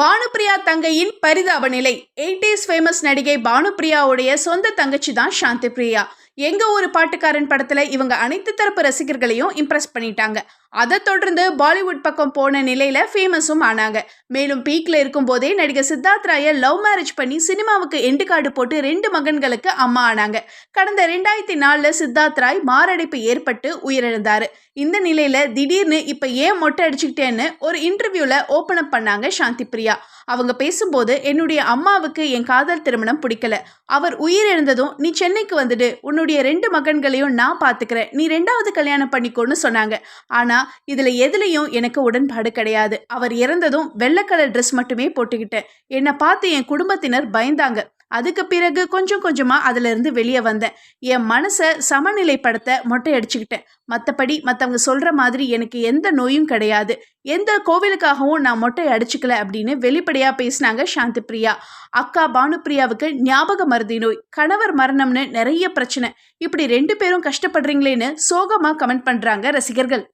பானுப்ரியா தங்கையின் பரிதாப நிலை. எயிட்டிஸ் ஃபேமஸ் நடிகை பானுப்ரியாவுடைய சொந்த தங்கச்சி தான் சாந்தி பிரியா எங்க ஒரு பாட்டுக்காரன் படத்துல இவங்க அனைத்து தரப்பு ரசிகர்களையும் இம்ப்ரெஸ் பண்ணிட்டாங்க. அதை தொடர்ந்து பாலிவுட் பக்கம் போன நிலையில் ஃபேமஸும் ஆனாங்க. மேலும் பீக்கில் இருக்கும்போதே நடிகர் சித்தார்த் ராயை லவ் மேரேஜ் பண்ணி சினிமாவுக்கு எண்டு கார்டு போட்டு ரெண்டு மகன்களுக்கு அம்மா ஆனாங்க. கடந்த ரெண்டாயிரத்தி நாலில் சித்தார்த் ராய் மாரடைப்பு ஏற்பட்டு உயிரிழந்தார். இந்த நிலையில் திடீர்னு இப்போ ஏன் மொட்டை அடிச்சுக்கிட்டேன்னு ஒரு இன்டர்வியூவில் ஓப்பன் அப் பண்ணாங்க சாந்தி பிரியா. அவங்க பேசும்போது என்னுடைய அம்மாவுக்கு என் காதல் திருமணம் பிடிக்கல. அவர் உயிரிழந்ததும் நீ சென்னைக்கு வந்துடு. உன்னுடைய ரெண்டு மகன்களையும் நான் பார்த்துக்கிறேன் நீ ரெண்டாவது கல்யாணம் பண்ணிக்கோன்னு சொன்னாங்க. ஆனால் ஆனா இதுல எதுலயும் எனக்கு உடன்பாடு கிடையாது. அவர் இறந்ததும் வெள்ளை கலர் ட்ரெஸ் மட்டுமே போட்டுக்கிட்டேன் என்னை பார்த்து என் குடும்பத்தினர் பயந்தாங்க. அதுக்கு பிறகு கொஞ்சம் கொஞ்சமா அதுல இருந்து வெளியே வந்தேன். என் மனசை சமநிலைப்படுத்த மொட்டை அடிச்சுக்கிட்டேன். மற்றபடி மற்றவங்க சொல்ற மாதிரி எனக்கு எந்த நோயும் கிடையாது. எந்த கோவிலுக்காகவும் நான் மொட்டை அடிச்சுக்கல அப்படின்னு வெளிப்படையா பேசினாங்க சாந்தி பிரியா அக்கா பானுப்பிரியாவுக்கு ஞாபக மருதி நோய் கணவர் மரணம்னு நிறைய பிரச்சனை. இப்படி ரெண்டு பேரும் கஷ்டப்படுறீங்களேன்னு சோகமா கமெண்ட் பண்றாங்க ரசிகர்கள்.